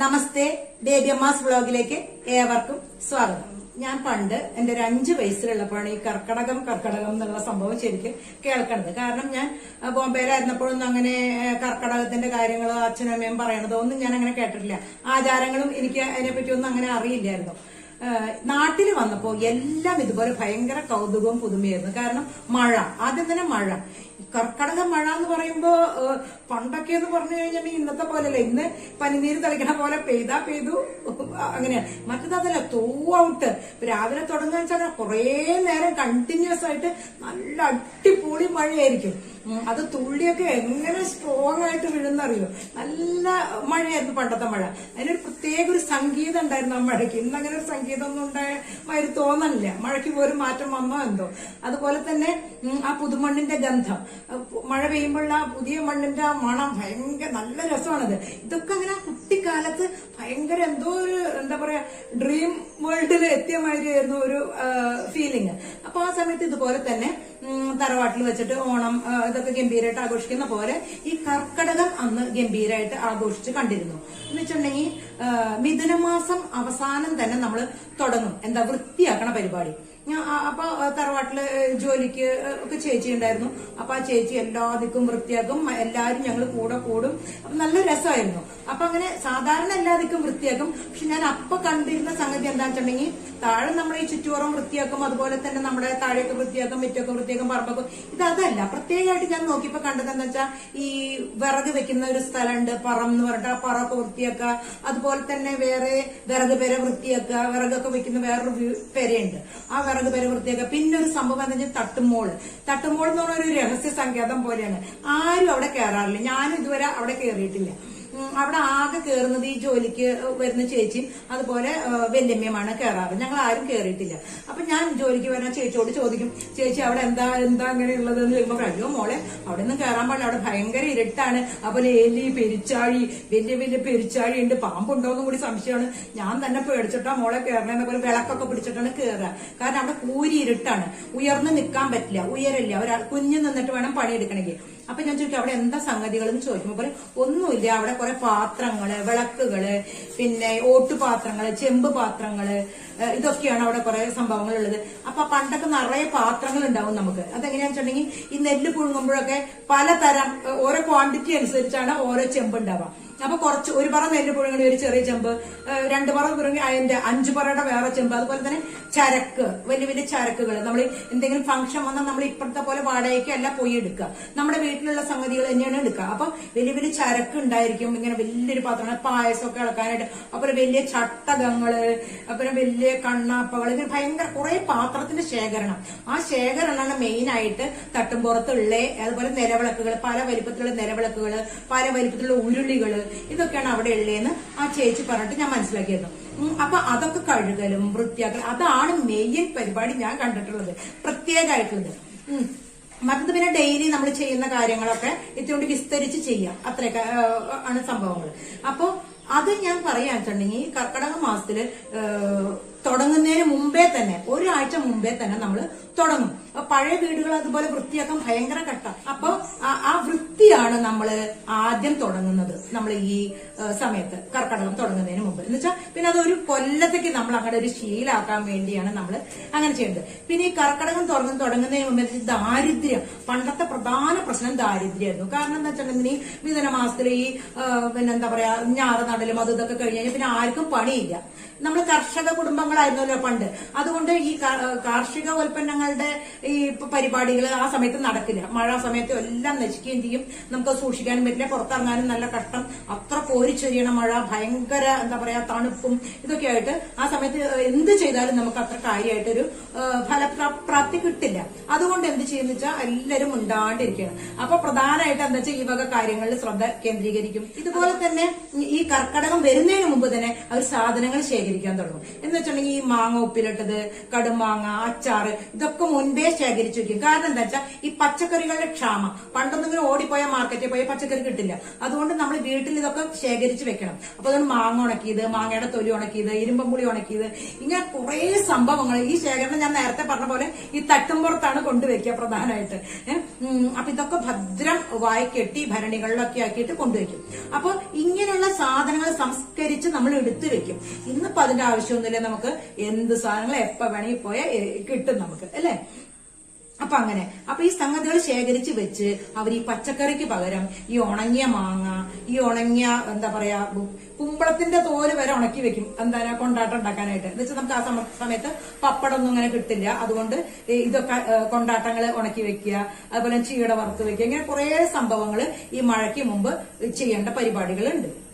നമസ്തേ baby Amma's വ്ളോഗിലേക്ക് ഏവർക്കും സ്വാഗതം. ഞാൻ പണ്ട് എന്റെ ഒരു അഞ്ച് വയസ്സിലുള്ളപ്പോഴാണ് ഈ കർക്കടകം കർക്കടകം എന്നുള്ള സംഭവം ശരിക്കും കേൾക്കണത് കാരണം ഞാൻ ബോംബെയിലായിരുന്നപ്പോഴൊന്നും അങ്ങനെ കർക്കടകത്തിന്റെ കാര്യങ്ങൾ അച്ഛനമ്മയും പറയണതോ ഒന്നും ഞാൻ അങ്ങനെ കേട്ടിട്ടില്ല. ആചാരങ്ങളും എനിക്ക് അതിനെപ്പറ്റി ഒന്നും അങ്ങനെ അറിയില്ലായിരുന്നു. നാട്ടിൽ വന്നപ്പോ എല്ലാം ഇതുപോലെ ഭയങ്കര കൗതുകവും പുതുമയായിരുന്നു. കാരണം മഴ ആദ്യം തന്നെ മഴ. കർക്കടക മഴ എന്ന് പറയുമ്പോ പണ്ടൊക്കെ എന്ന് പറഞ്ഞു കഴിഞ്ഞാൽ ഇന്നത്തെ പോലെയല്ല. ഇന്ന് പനിനീര് തളിക്കണ പോലെ പെയ്താ പെയ്തു അങ്ങനെയാണ് മറ്റേതല്ല തൂ ഔട്ട് രാവിലെ തുടങ്ങുക വെച്ചാൽ കുറെ നേരം കണ്ടിന്യൂസ് ആയിട്ട് നല്ല അടിപൊളി മഴയായിരിക്കും. അത് തുള്ളിയൊക്കെ എങ്ങനെ സ്ട്രോങ് ആയിട്ട് വീഴുന്നറിയോ? നല്ല മഴയായിരുന്നു പണ്ടത്തെ മഴ. അതിനൊരു പ്രത്യേക ഒരു സംഗീതം ഉണ്ടായിരുന്നു ആ മഴയ്ക്ക്. ഇന്ന് അങ്ങനെ ഒരു സംഗീതം ഒന്നും ഉണ്ടായ മാതിരി തോന്നണില്ല. മഴയ്ക്ക് പോലും മാറ്റം വന്നോ എന്തോ. അതുപോലെ തന്നെ ആ പുതുമണ്ണിന്റെ ഗന്ധം. മഴ പെയ്യുമ്പോൾ ആ പുതിയ മണ്ണിന്റെ ആ മണം ഭയങ്കര നല്ല രസമാണത്. ഇതൊക്കെ അങ്ങനെ കുട്ടിക്കാലത്ത് ഭയങ്കര എന്തോ ഒരു എന്താ പറയാ ഡ്രീം വേൾഡിൽ എത്തിയ ഒരു ഫീലിംഗ് അപ്പൊ ആ സമയത്ത് ഇതുപോലെ തന്നെ തറവാട്ടിൽ വെച്ചിട്ട് ഓണം ഇതൊക്കെ ഗംഭീരമായിട്ട് ആഘോഷിക്കുന്ന പോലെ ഈ കർക്കടകം അന്ന് ഗംഭീരമായിട്ട് ആഘോഷിച്ച് കണ്ടിരുന്നു. എന്ന് വെച്ചിട്ടുണ്ടെങ്കിൽ മിഥുനമാസം അവസാനം തന്നെ നമ്മൾ തുടങ്ങും. എന്താ വൃത്തിയാക്കണ പരിപാടി. ഞാൻ അപ്പൊ തറവാട്ടിൽ ജോലിക്ക് ഒക്കെ ചേച്ചി ഉണ്ടായിരുന്നു. അപ്പൊ ആ ചേച്ചി എല്ലാ ദിക്കും വൃത്തിയാക്കും. എല്ലാരും ഞങ്ങൾ കൂടെ കൂടും. നല്ല രസമായിരുന്നു. അപ്പൊ അങ്ങനെ സാധാരണ എല്ലാ ദിക്കും വൃത്തിയാക്കും. പക്ഷെ ഞാൻ അപ്പൊ കണ്ടിരുന്ന സംഗതി എന്താണെന്ന് വെച്ചിട്ടുണ്ടെങ്കിൽ താഴെ നമ്മൾ ഈ ചുറ്റുപുറം വൃത്തിയാക്കും അതുപോലെ തന്നെ നമ്മുടെ താഴെയൊക്കെ വൃത്തിയാക്കും മുറ്റൊക്കെ വൃത്തിയാക്കും പറമ്പൊക്കെ ഇത് അതല്ല പ്രത്യേകമായിട്ട് ഞാൻ നോക്കിയപ്പോ കണ്ടത് എന്താ വെച്ചാൽ ഈ വിറക് വെക്കുന്ന ഒരു സ്ഥലമുണ്ട് പറം എന്ന് പറഞ്ഞിട്ട് ആ പറൊക്കെ വൃത്തിയാക്കുക. അതുപോലെ തന്നെ വേറെ വിറക് പെര വൃത്തിയാക്കുക വിറകൊക്കെ വെക്കുന്ന വേറൊരു പെരയുണ്ട്. ആ വിറക് പെര വൃത്തിയാക്കുക. പിന്നെ ഒരു സംഭവം എന്താ വെച്ചാൽ തട്ടുമോൾ തട്ടുമോൾ എന്ന് പറഞ്ഞ ഒരു രഹസ്യ സങ്കേതം പോലെയാണ്. ആരും അവിടെ കയറാറില്ല ഞാനും ഇതുവരെ അവിടെ കയറിയിട്ടില്ല അവിടെ അവിടെ ആകെ കയറുന്നത് ഈ ജോലിക്ക് വരുന്ന ചേച്ചിയും അതുപോലെ വല്യമ്മയുമാണ് കയറാറ് ഞങ്ങൾ ആരും കയറിയിട്ടില്ല അപ്പൊ ഞാൻ ജോലിക്ക് വരുന്ന ചേച്ചിയോട് ചോദിക്കും ചേച്ചി അവിടെ എന്താ എന്താ അങ്ങനെ അങ്ങനെയുള്ളത് എന്ന് ചോദിക്കുമ്പോൾ അയ്യോ മോളെ അവിടെ നിന്ന് കയറാൻ പാടില്ല. അവിടെ ഭയങ്കര ഇരുട്ടാണ്. അതുപോലെ എലി പെരിച്ചാഴി വലിയ വലിയ പെരിച്ചാഴി ഉണ്ട് പാമ്പുണ്ടോന്നും കൂടി സംശയമാണ്. ഞാൻ തന്നെ പേടിച്ചിട്ടാ മോളെ കയറണേന്ന് പോലെ വിളക്കൊക്കെ പിടിച്ചിട്ടാണ് കയറുക കാരണം അവിടെ കൂരി ഇരുട്ടാണ്. ഉയർന്നു നിൽക്കാൻ പറ്റില്ല. ഉയരല്ല? ഒരാൾ കുഞ്ഞു നിന്നിട്ട് വേണം പണിയെടുക്കണമെങ്കിൽ. അപ്പൊ ഞാൻ ചോദിക്കും അവിടെ എന്താ സംഗതികൾ എന്ന് ചോദിക്കുമ്പോൾ പറയും ഒന്നുമില്ല അവിടെ കുറെ പാത്രങ്ങൾ വിളക്കുകൾ പിന്നെ ഓട്ടുപാത്രങ്ങൾ ചെമ്പ് പാത്രങ്ങൾ ഇതൊക്കെയാണ് അവിടെ കുറെ സംഭവങ്ങൾ ഉള്ളത് അപ്പൊ പണ്ടൊക്കെ നിറയെ പാത്രങ്ങൾ ഉണ്ടാവും നമുക്ക്. അതെങ്ങനെയാണെന്ന് വെച്ചിട്ടുണ്ടെങ്കിൽ ഈ നെല്ല് പുഴുങ്ങുമ്പോഴൊക്കെ പലതരം ഓരോ ക്വാണ്ടിറ്റി അനുസരിച്ചാണ് ഓരോ ചെമ്പ് ഉണ്ടാവുക. അപ്പൊ കുറച്ച് ഒരു പറ നെല്ല് പുഴുങ്ങണ ഒരു ചെറിയ ചെമ്പ് രണ്ട് പറ പുഴുങ്ങി അതിന്റെ അഞ്ചു പറയുടെ വേറെ ചെമ്പ്. അതുപോലെ തന്നെ ചരക്ക് വലിയ വലിയ ചരക്കുകൾ നമ്മൾ എന്തെങ്കിലും ഫംഗ്ഷൻ വന്നാൽ നമ്മൾ ഇപ്പോഴത്തെ പോലെ വാടകയ്ക്ക് അല്ല പോയി എടുക്കുക. നമ്മുടെ വീട്ടിലുള്ള സംഗതികൾ തന്നെയാണ് എടുക്കുക. അപ്പൊ വലിയ വലിയ ചരക്ക് ഉണ്ടായിരിക്കും. ഇങ്ങനെ വലിയൊരു പാത്രമാണ്. പായസമൊക്കെ ഇളക്കാനായിട്ട്. അപ്പൊ വലിയ ചട്ടകങ്ങൾ അപ്പൊ വലിയ കണ്ണാപ്പകൾ ഇങ്ങനെ ഭയങ്കര കുറെ പാത്രത്തിന്റെ ശേഖരണം. ആ ശേഖരണമാണ് മെയിൻ ആയിട്ട് തട്ടുംപുറത്തുള്ള അതുപോലെ നിലവിളക്കുകൾ പല വലിപ്പത്തിലുള്ള നിലവിളക്കുകൾ പല വലിപ്പത്തിലുള്ള ഉരുളികൾ ഇതൊക്കെയാണ് അവിടെ ഉള്ളതെന്ന് ആ ചേച്ചി പറഞ്ഞിട്ട് ഞാൻ മനസ്സിലാക്കിയിരുന്നു അപ്പൊ അതൊക്കെ കഴുകലും വൃത്തിയാക്കലും അതാണ് മെയിൻ പരിപാടി ഞാൻ കണ്ടിട്ടുള്ളത്. പ്രത്യേകമായിട്ടുള്ളത്. മറ്റത് പിന്നെ ഡെയിലി നമ്മൾ ചെയ്യുന്ന കാര്യങ്ങളൊക്കെ ഇത്തിരി വിസ്തരിച്ച് ചെയ്യാം. അത്രയൊക്കെ ആണ് സംഭവങ്ങൾ. അപ്പോ അത് ഞാൻ പറയാന്നുണ്ടെങ്കിൽ കർക്കിടക മാസത്തിൽ തുടങ്ങുന്നതിന് മുമ്പേ തന്നെ ഒരാഴ്ച മുമ്പേ തന്നെ നമ്മൾ തുടങ്ങും. പഴയ വീടുകൾ അതുപോലെ വൃത്തിയാക്കാൻ ഭയങ്കര കട്ട അപ്പൊ ആ- ആ വൃത്തിയാണ് നമ്മൾ ആദ്യം തുടങ്ങുന്നത്. നമ്മൾ ഈ സമയത്ത് കർക്കടകം തുടങ്ങുന്നതിന് മുമ്പ്. എന്ന് വെച്ചാൽ പിന്നെ അതൊരു കൊല്ലത്തേക്ക് നമ്മൾ അങ്ങനെ ഒരു ശീലാക്കാൻ വേണ്ടിയാണ് നമ്മൾ അങ്ങനെ ചെയ്യുന്നത് പിന്നെ ഈ കർക്കടകം തുടങ്ങുന്ന തുടങ്ങുന്നതിന് മുമ്പ് ദാരിദ്ര്യം. പണ്ടത്തെ പ്രധാന പ്രശ്നം ദാരിദ്ര്യമായിരുന്നു. കാരണം എന്താ വെച്ചിട്ടുണ്ടെങ്കിൽ മിഥുന മാസത്തിൽ ഈ പിന്നെ എന്താ പറയാ ഞാറ് നടലും അത് ഇതൊക്കെ കഴിഞ്ഞ് കഴിഞ്ഞാൽ പിന്നെ ആർക്കും പണിയില്ല. നമ്മൾ കർഷക കുടുംബങ്ങളായിരുന്നല്ലോ പണ്ട്. അതുകൊണ്ട് ഈ കാർഷിക ഉൽപ്പന്നങ്ങളുടെ ഈ പരിപാടികൾ ആ സമയത്ത് നടക്കില്ല. മഴ സമയത്ത് എല്ലാം നശിക്കുകയും ചെയ്യും. നമുക്ക് സൂക്ഷിക്കാനും പറ്റില്ല. പുറത്തിറങ്ങാനും നല്ല കഷ്ടം. അത്ര കോരിച്ചൊരിയണ മഴ ഭയങ്കര എന്താ പറയാ തണുപ്പും ഇതൊക്കെ ആയിട്ട് ആ സമയത്ത് എന്ത് ചെയ്താലും നമുക്ക് അത്ര കാര്യമായിട്ടൊരു ഫലപ്രാപ്തി കിട്ടില്ല. അതുകൊണ്ട് എന്ത് ചെയ്യുന്ന വെച്ചാൽ എല്ലാവരും ഉണ്ടാണ്ടിരിക്കുകയാണ് അപ്പൊ പ്രധാനമായിട്ട് എന്താ വെച്ചാൽ ഈ വക കാര്യങ്ങളിൽ ശ്രദ്ധ കേന്ദ്രീകരിക്കും. ഇതുപോലെ തന്നെ ഈ കർക്കടകം വരുന്നതിന് മുമ്പ് തന്നെ അവർ സാധനങ്ങൾ ശേഖരിക്കാൻ തുടങ്ങും. എന്ന് വെച്ചിട്ടുണ്ടെങ്കിൽ ഈ മാങ്ങ ഉപ്പിലിട്ടത് കടുമാങ്ങ അച്ചാറ് ഇതൊക്കെ മുൻപേ ശേഖരിച്ചു വെക്കും. കാരണം എന്താ വെച്ചാൽ ഈ പച്ചക്കറികളുടെ ക്ഷാമം പണ്ടൊന്നും ഇങ്ങനെ ഓടിപ്പോയ മാർക്കറ്റിൽ പോയ പച്ചക്കറി കിട്ടില്ല. അതുകൊണ്ട് നമ്മൾ വീട്ടിൽ ഇതൊക്കെ ശേഖരിച്ച് വെക്കണം. അപ്പൊ അതുകൊണ്ട് മാങ്ങ ഉണക്കിയത് മാങ്ങയുടെ തൊലി ഉണക്കിയത് ഇരുമ്പമ്പുളി ഉണക്കിയത്. ഇങ്ങനെ കുറെ സംഭവങ്ങൾ ഈ ശേഖരണം ഞാൻ നേരത്തെ പറഞ്ഞ പോലെ ഈ തട്ടുംപുറത്താണ് കൊണ്ടുവയ്ക്കുക പ്രധാനമായിട്ട്. അപ്പൊ ഇതൊക്കെ ഭദ്രം വായി കെട്ടി ഭരണികളിലൊക്കെ ആക്കിയിട്ട് കൊണ്ടുവയ്ക്കും അപ്പൊ ഇങ്ങനെയുള്ള സാധനങ്ങൾ സംസ്കരിച്ച് നമ്മൾ എടുത്തു വെക്കും. ഇന്നിപ്പോ അതിന്റെ ആവശ്യമൊന്നുമില്ല നമുക്ക് എന്ത് സാധനങ്ങൾ എപ്പോ വേണമെങ്കിൽ പോയാൽ കിട്ടും നമുക്ക് അല്ലേ? അപ്പൊ അങ്ങനെ. അപ്പൊ ഈ സംഗതികൾ ശേഖരിച്ച് വെച്ച് അവർ ഈ പച്ചക്കറിക്ക് പകരം ഈ ഉണങ്ങിയ മാങ്ങ ഈ ഉണങ്ങിയ എന്താ പറയാ കുമ്പളത്തിന്റെ തോൽ വരെ ഉണക്കി വെക്കും. എന്താ കൊണ്ടാട്ടം ഉണ്ടാക്കാനായിട്ട്. എന്ന് വെച്ചാൽ നമുക്ക് ആ സമ- സമയത്ത് പപ്പടമൊന്നും അങ്ങനെ കിട്ടില്ല. അതുകൊണ്ട് ഇതൊക്കെ കൊണ്ടാട്ടങ്ങൾ ഉണക്കി വെക്കുക അതുപോലെ ചീട വറുത്ത് വെക്കുക. ഇങ്ങനെ കുറെ സംഭവങ്ങൾ ഈ മഴയ്ക്ക് മുമ്പ് ചെയ്യേണ്ട പരിപാടികളുണ്ട്.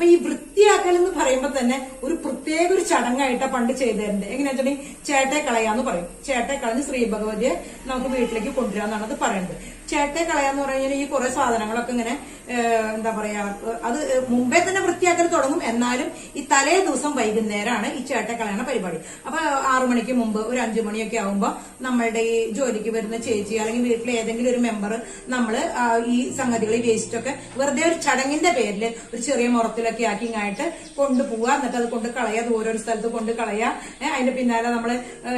അപ്പൊ ഈ വൃത്തിയാക്കൽ എന്ന് പറയുമ്പോ തന്നെ ഒരു പ്രത്യേക ഒരു ചടങ്ങായിട്ടാ പണ്ട് ചെയ്തിരുന്നത്. എങ്ങനെയാ വെച്ചിട്ടുണ്ടെങ്കിൽ ചേട്ടെ കളയാന്ന് പറയും. ചേട്ടെ കളഞ്ഞ് ശ്രീ ഭഗവതിയെ നമുക്ക് വീട്ടിലേക്ക് കൊണ്ടുവരാന്നാണ് അത് പറയുന്നത്. ചേട്ടെ കളയാന്ന് പറഞ്ഞാൽ ഈ കുറെ സാധനങ്ങളൊക്കെ ഇങ്ങനെ എന്താ പറയാ അത് മുമ്പേ തന്നെ വൃത്തിയാക്കൽ തുടങ്ങും. എന്നാലും ഈ തലേ ദിവസം വൈകുന്നേരമാണ് ഈ ചേട്ടെ കളയണ പരിപാടി. അപ്പൊ ആറു മണിക്ക് മുമ്പ് ഒരു അഞ്ചു മണിയൊക്കെ ആകുമ്പോ നമ്മളുടെ ഈ ജോലിക്ക് വരുന്ന ചേച്ചി അല്ലെങ്കിൽ വീട്ടിലെ ഏതെങ്കിലും ഒരു മെമ്പർ നമ്മൾ ഈ സംഗതികൾ ഈ വേസ്റ്റ് ഒക്കെ വെറുതെ ഒരു ചടങ്ങിന്റെ പേരിൽ ഒരു ചെറിയ മുറത്തിലൊക്കെ ആക്കി ഇങ്ങായിട്ട് കൊണ്ടുപോവുക എന്നിട്ട് അത് കൊണ്ട് കളയുക. അത് ഓരോരോ സ്ഥലത്ത് കൊണ്ട് കളയുക. അതിന്റെ പിന്നാലെ നമ്മൾ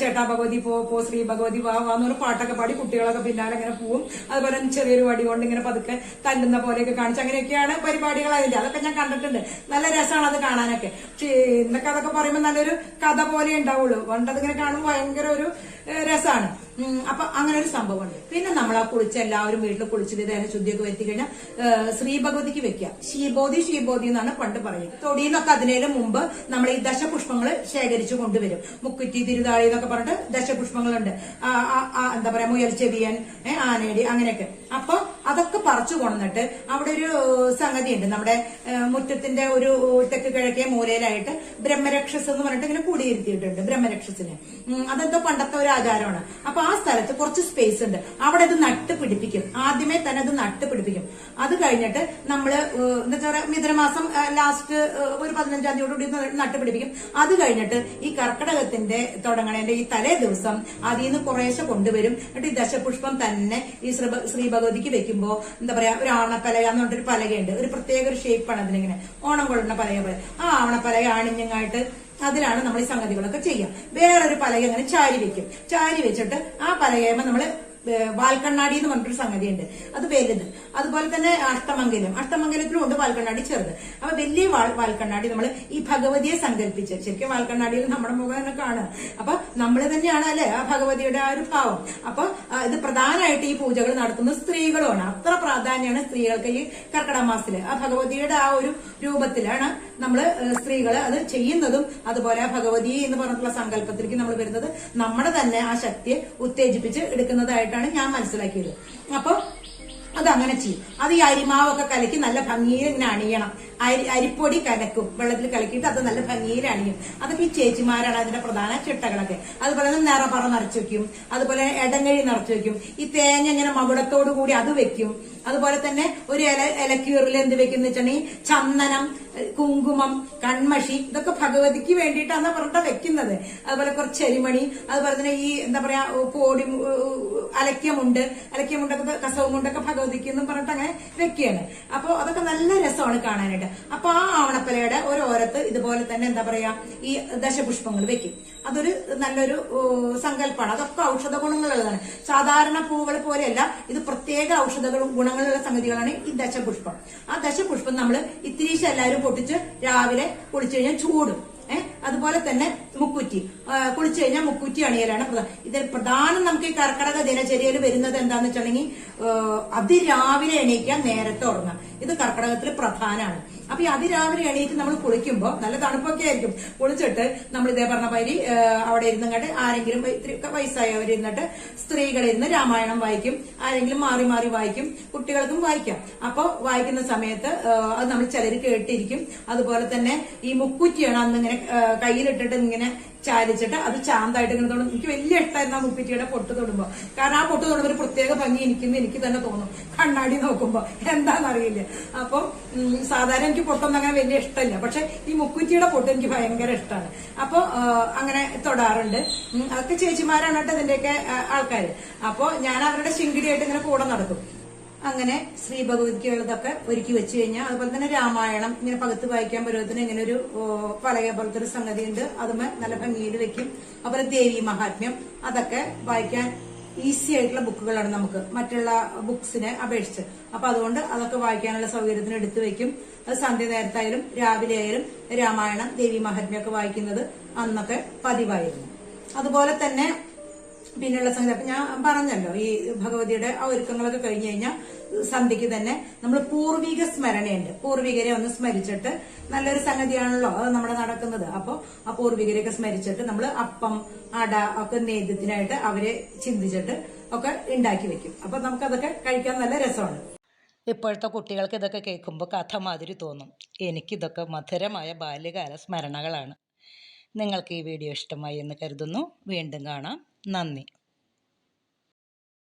ചേട്ടാ ഭഗവതി പോ പോ ശ്രീ ഭഗവതി വാ വാന്നൊരു പാട്ടൊക്കെ പാടി കുട്ടികളൊക്കെ പിന്നാലെ ഇങ്ങനെ പോവും. അതുപോലെ ചെറിയൊരു വടി കൊണ്ട് ഇങ്ങനെ പതുക്കെ തല്ലുന്ന പോലെയൊക്കെ കാണിച്ച് അങ്ങനെയൊക്കെയാണ് പരിപാടികൾ അതിന്റെ അതൊക്കെ ഞാൻ കണ്ടിട്ടുണ്ട്. നല്ല രസമാണ് അത് കാണാനൊക്കെ. പക്ഷേ ഇന്നൊക്കെ അതൊക്കെ പറയുമ്പോൾ നല്ലൊരു കഥ പോലെ ഉണ്ടാവുള്ളൂ. പണ്ടതിങ്ങനെ കാണുമ്പോൾ ഭയങ്കര ഒരു രസമാണ് അപ്പൊ അങ്ങനെ ഒരു സംഭവമുണ്ട്. പിന്നെ നമ്മൾ ആ കുളിച്ച് എല്ലാവരും വീട്ടിൽ കുളിച്ചിട്ട് ഇതേ ശുദ്ധിയൊക്കെ വരുത്തി കഴിഞ്ഞാൽ ശ്രീ ഭഗവതിക്ക് വെക്കുക ശീബോധി ശീബോധി എന്നാണ് പണ്ട് പറയുന്നത് തൊടിയെന്നൊക്കെ അതിനേലും മുമ്പ് നമ്മൾ ഈ ദശപുഷ്പങ്ങൾ ശേഖരിച്ചു കൊണ്ടുവരും. മുക്കുറ്റി തിരുതാളി എന്നൊക്കെ പറഞ്ഞിട്ട് ദശപുഷ്പങ്ങളുണ്ട്. എന്താ പറയാ മുയൽ ചെവിയൻ ആനേടി അങ്ങനെയൊക്കെ. അപ്പൊ അതൊക്കെ പറിച്ചു കൊണ്ടിട്ട് അവിടെ ഒരു സംഗതിയുണ്ട്. നമ്മുടെ മുറ്റത്തിന്റെ ഒരു തെക്ക് കിഴക്കേ മൂലയിലായിട്ട് ബ്രഹ്മരക്ഷസ് എന്ന് പറഞ്ഞിട്ട് ഇങ്ങനെ കൂടിയിരുത്തിയിട്ടുണ്ട് ബ്രഹ്മരക്ഷസിന്. അതെന്തോ പണ്ടത്തെ ഒരു ആചാരമാണ്. അപ്പൊ ആ സ്ഥലത്ത് കുറച്ച് സ്പേസ് ഉണ്ട്. അവിടെ ഇത് നട്ട് പിടിപ്പിക്കും. ആദ്യമേ തന്നെ അത് നട്ട് പിടിപ്പിക്കും. അത് കഴിഞ്ഞിട്ട് നമ്മൾ എന്താ പറയുക മിഥുനമാസം ലാസ്റ്റ് ഒരു പതിനഞ്ചാം കൂടി നട്ട് പിടിപ്പിക്കും. അത് കഴിഞ്ഞിട്ട് ഈ കർക്കിടകത്തിന്റെ തുടങ്ങണേന്റെ ഈ തലേ ദിവസം അതിൽ നിന്ന് കുറേശ്ശെ കൊണ്ടുവരും. എന്നിട്ട് ഈ ദശപുഷ്പം തന്നെ ഈ ശ്രീ ഭഗവതിക്ക് ശ്രീ വെക്കുമ്പോ എന്താ പറയാ ഒരു ആവണപ്പലക എന്ന് പറഞ്ഞിട്ടൊരു പലകയുണ്ട്. ഒരു പ്രത്യേക ഒരു ഷേപ്പാണ് അതിനിങ്ങനെ ഓണം കൊള്ളുന്ന പലക പോലെ. ആ ആവണപ്പലക ആണിഞ്ഞങ്ങായിട്ട് അതിലാണ് നമ്മൾ ഈ സംഗതികളൊക്കെ ചെയ്യുക വേറൊരു പലക അങ്ങനെ ചാരി വെക്കും. ചാരി വെച്ചിട്ട് ആ പലകയുമ്പോ നമ്മൾ ഏഹ് വാൽക്കണ്ണാടി എന്ന് പറഞ്ഞിട്ടൊരു സംഗതിയുണ്ട്. അത് വലുത്. അതുപോലെ തന്നെ അഷ്ടമംഗലം. അഷ്ടമംഗലത്തിലും ഉണ്ട് വാൽക്കണ്ണാടി ചെറുത്. അപ്പൊ വലിയ വാൽക്കണ്ണാടി നമ്മൾ ഈ ഭഗവതിയെ സങ്കല്പിച്ച്. ശരിക്കും വാൽക്കണ്ണാടിയിൽ നമ്മുടെ മുഖം തന്നെ കാണുക. അപ്പൊ നമ്മൾ തന്നെയാണ് അല്ലെ ആ ഭഗവതിയുടെ ആ ഒരു ഭാവം. അപ്പൊ ഇത് പ്രധാനമായിട്ട് ഈ പൂജകൾ നടത്തുന്നത് സ്ത്രീകളുമാണ് അത്ര പ്രാധാന്യമാണ് സ്ത്രീകൾക്ക് ഈ കർക്കിടക മാസത്തിൽ ആ ഭഗവതിയുടെ ആ ഒരു രൂപത്തിലാണ് നമ്മൾ സ്ത്രീകൾ അത് ചെയ്യുന്നതും. അതുപോലെ ആ ഭഗവതി എന്ന് പറഞ്ഞിട്ടുള്ള സങ്കല്പത്തിലേക്ക് നമ്മൾ വരുന്നത്. നമ്മുടെ തന്നെ ആ ശക്തിയെ ഉത്തേജിപ്പിച്ച് എടുക്കുന്നതായിട്ടാണ് ഞാൻ മനസ്സിലാക്കിയത്. അപ്പൊ അത് അങ്ങനെ ചെയ്യും. അത് ഈ അരിമാവൊക്കെ കലക്കി നല്ല ഭംഗിയിൽ ഇങ്ങനെ അണിയണം. അരി അരിപ്പൊടി കലക്കും. വെള്ളത്തിൽ കലക്കിയിട്ട് അത് നല്ല ഭംഗിയിൽ അണിയും. അതൊക്കെ ഈ ചേച്ചിമാരാണ് അതിന്റെ പ്രധാന ചിട്ടകളൊക്കെ. അതുപോലെ തന്നെ നിറപറ നിറച്ചു വെക്കും. അതുപോലെ ഇടങ്ങഴി നിറച്ചു വെക്കും. ഈ തേങ്ങ ഇങ്ങനെ മകുടത്തോടു കൂടി അത് വെക്കും. അതുപോലെ തന്നെ ഒരു ഇല ഇലക്കീറിൽ എന്ത് വെക്കുന്ന വെച്ചിട്ടുണ്ടെങ്കിൽ ചന്ദനം കുങ്കുമം കൺമഷി ഇതൊക്കെ ഭഗവതിക്ക് വേണ്ടിയിട്ടാണ് പറഞ്ഞിട്ട് വെക്കുന്നത്. അതുപോലെ കുറച്ച് എരിമണി അതുപോലെ തന്നെ ഈ എന്താ പറയാ കോടി അലക്യമുണ്ട് അലക്യമുണ്ടൊക്കെ കസവും കൊണ്ടൊക്കെ ഭഗവതിക്ക് എന്നും പറഞ്ഞിട്ട് അങ്ങനെ വെക്കുകയാണ്. അപ്പൊ അതൊക്കെ നല്ല രസമാണ് കാണാനായിട്ട്. അപ്പൊ ആ ആവണപ്പലയുടെ ഓരോരത്ത് ഇതുപോലെ തന്നെ എന്താ പറയാ ഈ ദശപുഷ്പങ്ങൾ വെക്കും. അതൊരു നല്ലൊരു സങ്കല്പമാണ് അതൊക്കെ ഔഷധ ഗുണങ്ങളുള്ളതാണ്. സാധാരണ പൂവുകൾ പോലെയല്ല ഇത് പ്രത്യേക ഔഷധ ഗുണങ്ങളുള്ള സംഗതികളാണ് ഈ ദശപുഷ്പം. ആ ദശപുഷ്പം നമ്മൾ ഇത്തിരീശ എല്ലാവരും പൊട്ടിച്ച് രാവിലെ കുളിച്ചു കഴിഞ്ഞാൽ ചൂടും. അതുപോലെ തന്നെ മുക്കുറ്റി. കുളിച്ചു കഴിഞ്ഞാൽ മുക്കുറ്റി അണിയലാണ് പ്രധാനം ഇതിൽ പ്രധാനം നമുക്ക് ഈ കർക്കടക ദിനചര്യയിൽ വരുന്നത് എന്താന്ന് വെച്ചിട്ടുണ്ടെങ്കിൽ അതിരാവിലെ എണീക്കാൻ നേരത്തെ ഉറങ്ങാം. ഇത് കർക്കടകത്തിൽ പ്രധാനമാണ്. അപ്പൊ ഈ അതിരാവിലെ എണീറ്റ് നമ്മൾ കുളിക്കുമ്പോൾ നല്ല തണുപ്പൊക്കെ ആയിരിക്കും. കുളിച്ചിട്ട് നമ്മൾ ഇതേ പറഞ്ഞ പരി അവിടെ ഇരുന്നങ്ങട്ട് ആരെങ്കിലും ഇത്തിരി വയസ്സായവർ ഇരുന്നിട്ട് സ്ത്രീകൾ ഇരുന്ന് രാമായണം വായിക്കും. ആരെങ്കിലും മാറി മാറി വായിക്കും. കുട്ടികൾക്കും വായിക്കാം. അപ്പൊ വായിക്കുന്ന സമയത്ത് അത് നമ്മൾ ചിലർ കേട്ടിരിക്കും. അതുപോലെ തന്നെ ഈ മുക്കുറ്റിയാണ് അന്ന് ഇങ്ങനെ കയ്യിലിട്ടിട്ട് ഇങ്ങനെ ചാലിച്ചിട്ട് അത് ചാന്തായിട്ട് ഇങ്ങനെ തൊടും. എനിക്ക് വലിയ ഇഷ്ടമായിരുന്നു ആ മുപ്പിറ്റിയുടെ പൊട്ട് തൊടുമ്പോൾ കാരണം ആ പൊട്ട് തൊടുമ്പോൾ ഒരു പ്രത്യേക ഭംഗി എനിക്കെന്ന് എനിക്ക് തന്നെ തോന്നും. കണ്ണാടി നോക്കുമ്പോൾ എന്താണെന്നറിയില്ല അപ്പോൾ സാധാരണ എനിക്ക് പൊട്ടൊന്നും അങ്ങനെ വലിയ ഇഷ്ടമില്ല. പക്ഷെ ഈ മുക്കുറ്റിയുടെ പൊട്ട് എനിക്ക് ഭയങ്കര ഇഷ്ടമാണ് അപ്പോൾ അങ്ങനെ തൊടാറുണ്ട്. അതൊക്കെ ചേച്ചിമാരാണ് കേട്ടോ ഇതിന്റെയൊക്കെ ആൾക്കാർ അപ്പോൾ ഞാൻ അവരുടെ ശിങ്കിടിയായിട്ട് ഇങ്ങനെ കൂടെ നടക്കും. അങ്ങനെ ശ്രീ ഭഗവതിക്കുള്ളതൊക്കെ ഒരുക്കി വെച്ച് കഴിഞ്ഞാൽ അതുപോലെ തന്നെ രാമായണം ഇങ്ങനെ പകത്ത് വായിക്കാൻ പരുവത്തിന് ഇങ്ങനെ ഒരു പലക പോലത്തെ ഒരു സംഗതി ഉണ്ട് അതുമേ നല്ല ഭംഗിയിൽ വെക്കും. അതുപോലെ ദേവി മഹാത്മ്യം അതൊക്കെ വായിക്കാൻ ഈസി ആയിട്ടുള്ള ബുക്കുകളാണ് നമുക്ക് മറ്റുള്ള ബുക്സിനെ അപേക്ഷിച്ച്. അപ്പൊ അതുകൊണ്ട് അതൊക്കെ വായിക്കാനുള്ള സൗകര്യത്തിന് എടുത്തു വെക്കും. അത് സന്ധ്യ നേരത്തായാലും രാവിലെ ആയാലും രാമായണം ദേവി മഹാത്മ്യൊക്കെ വായിക്കുന്നത് അന്നൊക്കെ പതിവായിരുന്നു. അതുപോലെ തന്നെ പിന്നെയുള്ള സംഗതി. അപ്പൊ ഞാൻ പറഞ്ഞല്ലോ ഈ ഭഗവതിയുടെ ആ ഒരുക്കങ്ങളൊക്കെ കഴിഞ്ഞു കഴിഞ്ഞാൽ സന്ധ്യക്ക് തന്നെ നമ്മൾ പൂർവിക സ്മരണയുണ്ട്. പൂർവികരെ ഒന്ന് സ്മരിച്ചിട്ട് നല്ലൊരു സംഗതിയാണല്ലോ അത് നമ്മുടെ നടക്കുന്നത്. അപ്പോൾ ആ പൂർവികരെയൊക്കെ സ്മരിച്ചിട്ട് നമ്മൾ അപ്പം അട ഒക്കെ നേദ്യത്തിനായിട്ട് അവരെ ചിന്തിച്ചിട്ട് ഒക്കെ ഉണ്ടാക്കി വെക്കും. അപ്പൊ നമുക്കതൊക്കെ കഴിക്കാൻ നല്ല രസമാണ്. ഇപ്പോഴത്തെ കുട്ടികൾക്ക് ഇതൊക്കെ കേൾക്കുമ്പോൾ കഥ മാതിരി തോന്നും. എനിക്കിതൊക്കെ മധുരമായ ബാല്യകാല സ്മരണകളാണ്. നിങ്ങൾക്ക് ഈ വീഡിയോ ഇഷ്ടമായി എന്ന് കരുതുന്നു. വീണ്ടും കാണാം. നന്ദി.